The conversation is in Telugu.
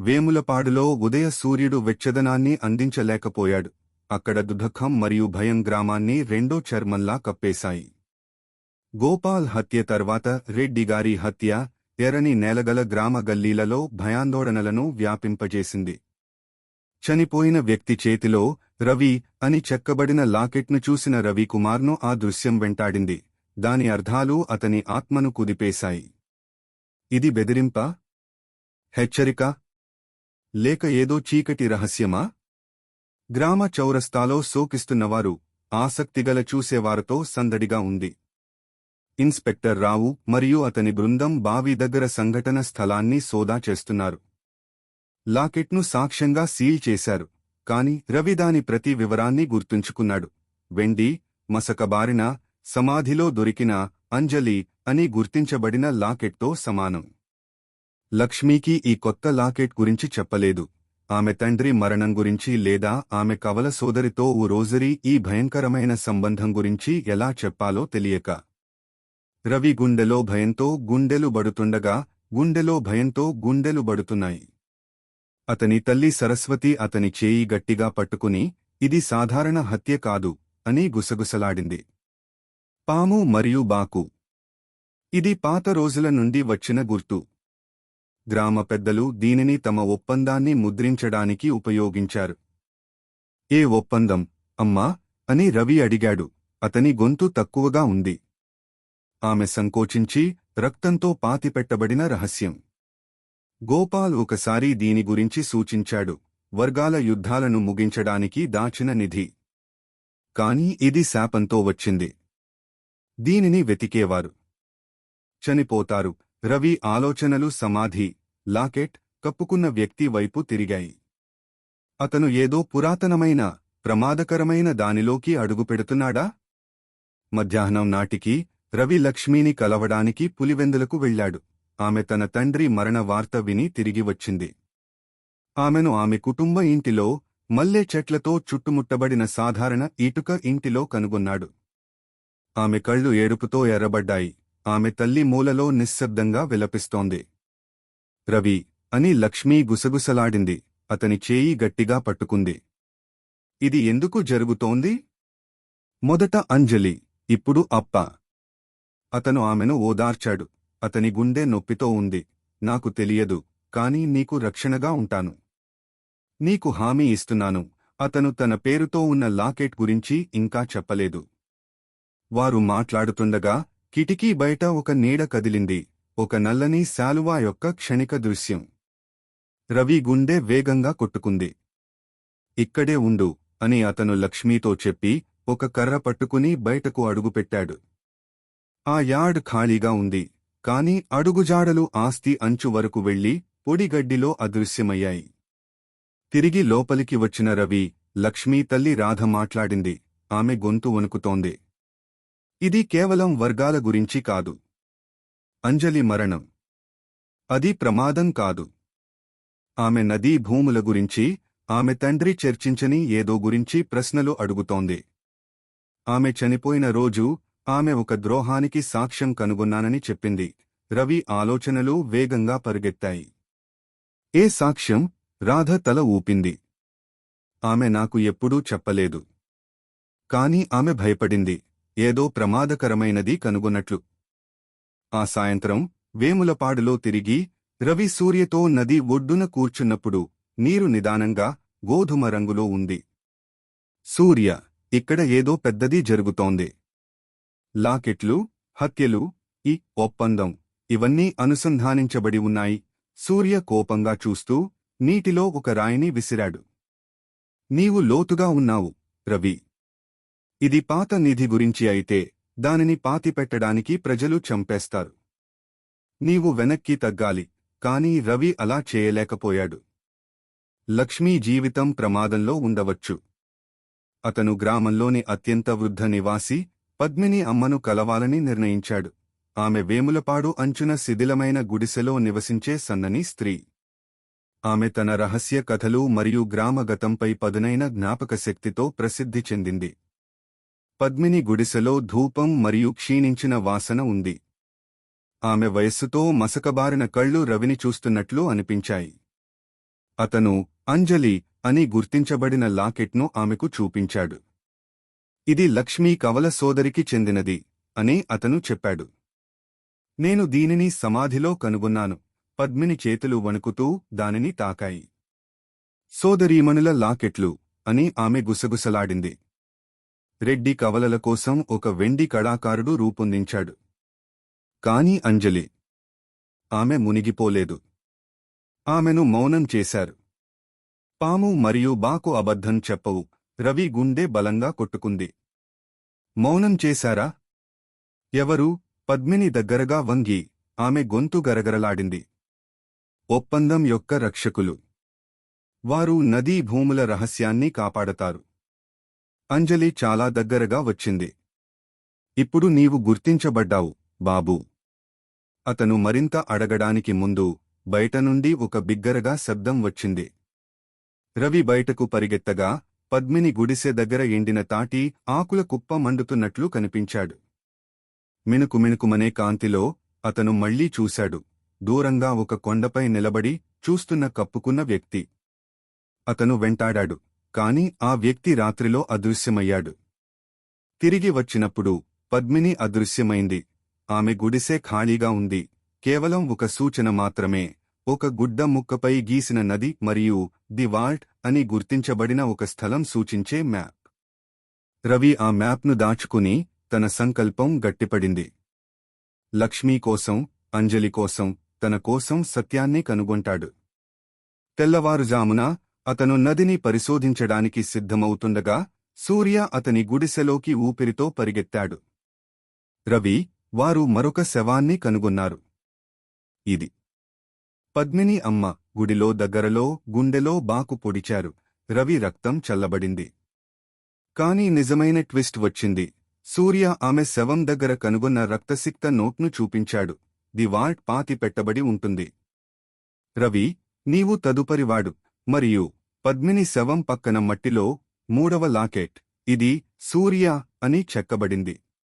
వేములపాడులో ఉదయ సూర్యుడు వెచ్చదనాన్ని అందించలేకపోయాడు. అక్కడ దుధఖం మరియు భయం గ్రామాన్ని రెండో చర్మంలా కప్పేశాయి. గోపాల్ హత్య తర్వాత రెడ్డిగారి హత్య ఎరని నేలగల గ్రామ గల్లీలలో భయాందోళనలను వ్యాపింపజేసింది. చనిపోయిన వ్యక్తి చేతిలో రవి అని చెక్కబడిన లాకెట్ను చూసిన రవికుమార్ను ఆ దృశ్యం వెంటాడింది. దాని అర్థాలు అతని ఆత్మను కుదిపేశాయి. ఇది బెదిరింప? హెచ్చరిక? లేక ఏదో చీకటి రహస్యమా? గ్రామ చౌరస్తాలో సోకిస్తున్నవారు ఆసక్తిగల చూసేవారితో సందడిగా ఉంది. ఇన్స్పెక్టర్ రావు మరియు అతని బృందం బావి దగ్గర సంఘటన స్థలాన్ని సోదా చేస్తున్నారు. లాకెట్ను సాక్ష్యంగా సీల్ చేశారు కాని రవి దాని ప్రతి వివరాన్ని గుర్తుంచుకున్నాడు. వెండి మసకబారిన సమాధిలో దొరికిన అంజలి అని గుర్తించబడిన లాకెట్తో సమానం. లక్ష్మీకి ఈ కొత్త లాకెట్ గురించి చెప్పలేదు. ఆమె తండ్రి మరణం గురించి లేదా ఆమె కవల సోదరితో ఓ రోజరీ ఈ భయంకరమైన సంబంధం గురించి ఎలా చెప్పాలో తెలియక. రవి గుండెలో భయంతో గుండెలు బడుతుండగా గుండెలో భయంతో గుండెలు బడుతున్నాయి. అతని తల్లి సరస్వతి అతని చేయి గట్టిగా పట్టుకుని ఇది సాధారణ హత్య కాదు అని గుసగుసలాడింది. పాము మరియు బాకు. ఇది పాత రోజుల నుండి వచ్చిన గుర్తు. గ్రామ పెద్దలు దీనిని తమ ఒప్పందాన్ని ముద్రించడానికి ఉపయోగించారు. ఏ ఒప్పందం? అమ్మా! అని రవి అడిగాడు. అతని గొంతు తక్కువగా ఉంది. ఆమె సంకోచించి రక్తంతో పాతిపెట్టబడిన రహస్యం. గోపాల్ ఒకసారి దీని గురించి సూచించాడు. వర్గాల యుద్ధాలను ముగించడానికి దాచిన నిధి. కాని ఇది శాపంతో వచ్చింది. దీనిని వెతికేవారు. చనిపోతారు. రవి ఆలోచనలు సమాధి లాకెట్ కప్పుకున్న వ్యక్తి వైపు తిరిగాయి. అతను ఏదో పురాతనమైన ప్రమాదకరమైన దానిలోకి అడుగుపెడుతున్నాడా? మధ్యాహ్నం నాటికి రవి లక్ష్మీని కలవడానికి పులివెందులకు వెళ్ళాడు. ఆమె తన తండ్రి మరణ వార్త విని తిరిగి వచ్చింది. ఆమెను ఆమె కుటుంబ ఇంటిలో మల్లె చెట్లతో చుట్టుముట్టబడిన సాధారణ ఇటుక ఇంటిలో కనుగొన్నాడు. ఆమె కళ్ళు ఏడుపుతో ఎర్రబడ్డాయి. ఆమె తల్లి మూలలో నిశ్శబ్దంగా విలపిస్తోంది. రవి అని లక్ష్మీ గుసగుసలాడింది అతని చేయి గట్టిగా పట్టుకుంది. ఇది ఎందుకు జరుగుతోంది? మొదట అంజలి ఇప్పుడు అప్ప. అతను ఆమెను ఓదార్చాడు అతని గుండె నొప్పితో ఉంది. నాకు తెలియదు కాని నీకు రక్షణగా ఉంటాను. నీకు హామీ ఇస్తున్నాను అతను తన పేరుతో ఉన్న లాకెట్ గురించి ఇంకా చెప్పలేదు. వారు మాట్లాడుతుండగా కిటికీ బయట ఒక నీడ కదిలింది. ఒక నల్లని శాలువా యొక్క క్షణిక దృశ్యం. రవి గుండె వేగంగా కొట్టుకుంది. ఇక్కడే ఉండు అని అతను లక్ష్మీతో చెప్పి ఒక కర్ర పట్టుకుని బయటకు అడుగుపెట్టాడు. ఆ యార్డ్ ఖాళీగా ఉంది. కాని అడుగుజాడలు ఆస్తి అంచు వరకు వెళ్ళి పొడిగడ్డిలో అదృశ్యమయ్యాయి. తిరిగి లోపలికి వచ్చిన రవి లక్ష్మీ తల్లి రాధ మాట్లాడింది. ఆమె గొంతు వణుకుతోంది. ఇది కేవలం వర్గాల గురించి కాదు. అంజలి మరణం. అది ప్రమాదం కాదు. ఆమె నదీ భూముల గురించి ఆమె తండ్రి చర్చించని ఏదో గురించి ప్రశ్నలు అడుగుతోంది. ఆమె చనిపోయిన రోజు ఆమె ఒక ద్రోహానికి సాక్ష్యం కనుగొన్నానని చెప్పింది. రవి ఆలోచనలు వేగంగా పరిగెత్తాయి. ఏ సాక్ష్యం? రాధ తల ఊపింది. ఆమె నాకు ఎప్పుడూ చెప్పలేదు. కాని ఆమె భయపడింది. ఏదో ప్రమాదకరమైనది కనుగొన్నట్లు. ఆ సాయంత్రం వేములపాడులో తిరిగి రవి సూర్యతో నది ఒడ్డున కూర్చున్నప్పుడు నీరు నిదానంగా గోధుమ రంగులో ఉంది. సూర్య ఇక్కడ ఏదో పెద్దది జరుగుతోంది. లాకెట్లు హత్యలు ఈ ఒప్పందం ఇవన్నీ అనుసంధానించబడి ఉన్నాయి. సూర్య కోపంగా చూస్తూ నీటిలో ఒక రాయిని విసిరాడు. నీవు లోతుగా ఉన్నావు రవి. ఇది పాత నిధి గురించి అయితే దానిని పాతిపెట్టడానికి ప్రజలు చంపేస్తారు. నీవు వెనక్కి తగ్గాలి కాని రవి అలా చేయలేకపోయాడు. లక్ష్మీ జీవితం ప్రమాదంలో ఉండవచ్చు. అతను గ్రామంలోని అత్యంత వృద్ధ నివాసి పద్మిని అమ్మను కలవాలని నిర్ణయించాడు. ఆమె వేములపాడు అంచున శిథిలమైన గుడిసెలో నివసించే సన్నని స్త్రీ. ఆమె తన రహస్య కథలు మరియు గ్రామగతంపై పదునైన జ్ఞాపకశక్తితో ప్రసిద్ధి చెందింది. పద్మిని గుడిసెలో ధూపం మరియు క్షీణించిన వాసన ఉంది. ఆమె వయస్సుతో మసకబారిన కళ్ళు రవిని చూస్తున్నట్లు అనిపించాయి. అతను అంజలి అని గుర్తించబడిన లాకెట్ను ఆమెకు చూపించాడు. ఇది లక్ష్మీ కవల సోదరికి చెందినది అని అతను చెప్పాడు. నేను దీనిని సమాధిలో కనుగొన్నాను. పద్మిని చేతులు వణుకుతూ దానిని తాకాయి. సోదరీమణుల లాకెట్లు అని ఆమె గుసగుసలాడింది. రెడ్డి కవలల కోసం ఒక వెండి కళాకారుడు రూపొందించాడు. కాని అంజలి ఆమె మునిగిపోలేదు. ఆమెను మౌనం చేశారు. పాము మరియు బాకు అబద్ధం చెప్పవు. రవి గుండె బలంగా కొట్టుకుంది. మౌనం చేశారా? ఎవరు? పద్మిని దగ్గరగా వంగి ఆమె గొంతు గరగరలాడింది. ఒప్పందం యొక్క రక్షకులు. వారు నదీ భూముల రహస్యాన్ని కాపాడతారు. అంజలి చాలా దగ్గరగా వచ్చింది. ఇప్పుడు నీవు గుర్తించబడ్డావు బాబూ. అతను మరింత అడగడానికి ముందు బయట నుండి ఒక బిగ్గరగా శబ్దం వచ్చింది. రవి బయటకు పరిగెత్తగా పద్మిని గుడిసె దగ్గర ఎండిన తాటి ఆకుల కుప్ప మండుతున్నట్లు కనిపించాడు. మిణుకు మిణుకుమనే కాంతిలో అతను మళ్ళీ చూశాడు. దూరంగా ఒక కొండపై నిలబడి చూస్తున్న కప్పుకున్న వ్యక్తి. అతను వెంటాడాడు. కాని ఆ వ్యక్తి రాత్రిలో అదృశ్యమయ్యాడు. తిరిగి వచ్చినప్పుడు పద్మిని అదృశ్యమైంది. ఆమె గుడిసె ఖాళీగా ఉంది. కేవలం ఒక సూచన మాత్రమే. ఒక గుడ్డ ముక్కపై గీసిన నది మరియు ది వాల్ట్ అని గుర్తించబడిన ఒక స్థలం సూచించే మ్యాప్. రవి ఆ మ్యాప్ను దాచుకుని తన సంకల్పం గట్టిపడింది. లక్ష్మీ కోసం అంజలి కోసం తన కోసం సత్యాన్ని కనుగొంటాడు. తెల్లవారుజామున అతను నదిని పరిశోధించడానికి సిద్ధమవుతుండగా సూర్య అతని గుడిసెలోకి ఊపిరితో పరిగెత్తాడు. రవి వారు మరొక శవాన్ని కనుగొన్నారు. ఇది పద్మిని అమ్మ గుడిలో దగ్గరలో గుండెలో బాకు పొడిచారు. రవి రక్తం చల్లబడింది. కాని నిజమైన ట్విస్ట్ వచ్చింది. సూర్య ఆమె శవం దగ్గర కనుగొన్న రక్తసిక్త నోట్ను చూపించాడు. ది వాల్ట్ పాతి పెట్టబడి ఉంటుంది. రవి నీవు తదుపరివాడు మరియు పద్మిని శవం పక్కన మట్టిలో మూడవ లాకెట్. ఇది సూర్య అని చెక్కబడింది.